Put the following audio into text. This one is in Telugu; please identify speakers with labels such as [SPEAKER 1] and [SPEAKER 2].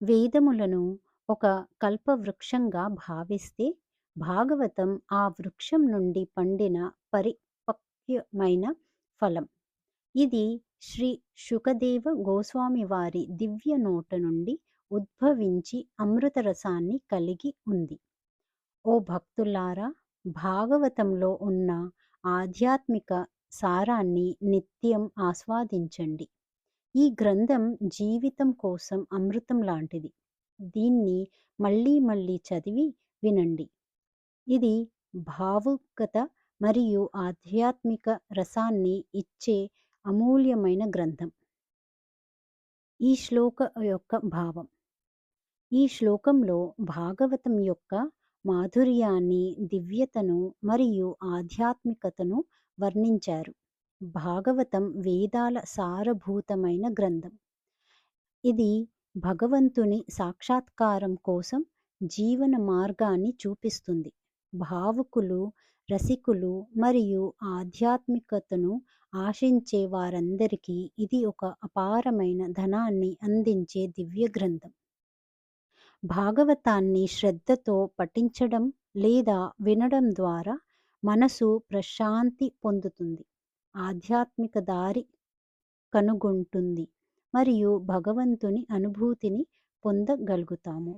[SPEAKER 1] వేదములను ఒక కల్పవృక్షంగా భావిస్తే భాగవతం ఆ వృక్షం నుండి పండిన పరిపక్వమైన ఫలం. ఇది శ్రీ శుకదేవ గోస్వామి వారి దివ్య నోట నుండి ఉద్భవించి అమృతరసాన్ని కలిగి ఉంది. ఓ భక్తులారా భాగవతంలో ఉన్న ఆధ్యాత్మిక సారాన్ని నిత్యం ఆస్వాదించండి. ఈ గ్రంథం జీవితం కోసం అమృతం లాంటిది. దీన్ని మళ్ళీ మళ్ళీ చదివి వినండి. ఇది భావుకత మరియు ఆధ్యాత్మిక రసాన్ని ఇచ్చే అమూల్యమైన గ్రంథం. ఈ శ్లోక యొక్క భావం. ఈ శ్లోకంలో భాగవతం యొక్క మాధుర్యాన్ని దివ్యతను మరియు ఆధ్యాత్మికతను వర్ణించారు. భాగవతం వేదాల సారభూతమైన గ్రంథం. ఇది భగవంతుని సాక్షాత్కారం కోసం జీవన మార్గాన్ని చూపిస్తుంది. భావుకులు రసికులు మరియు ఆధ్యాత్మికతను ఆశించే వారందరికీ ఇది ఒక అపారమైన ధనాన్ని అందించే దివ్య గ్రంథం. భాగవతాన్ని శ్రద్ధతో పఠించడం లేదా వినడం ద్వారా మనసు ప్రశాంతి పొందుతుంది. ఆధ్యాత్మిక దారి కనుగొంటుంది. మరియు భగవంతుని అనుభూతిని పొందగలుగుతాము.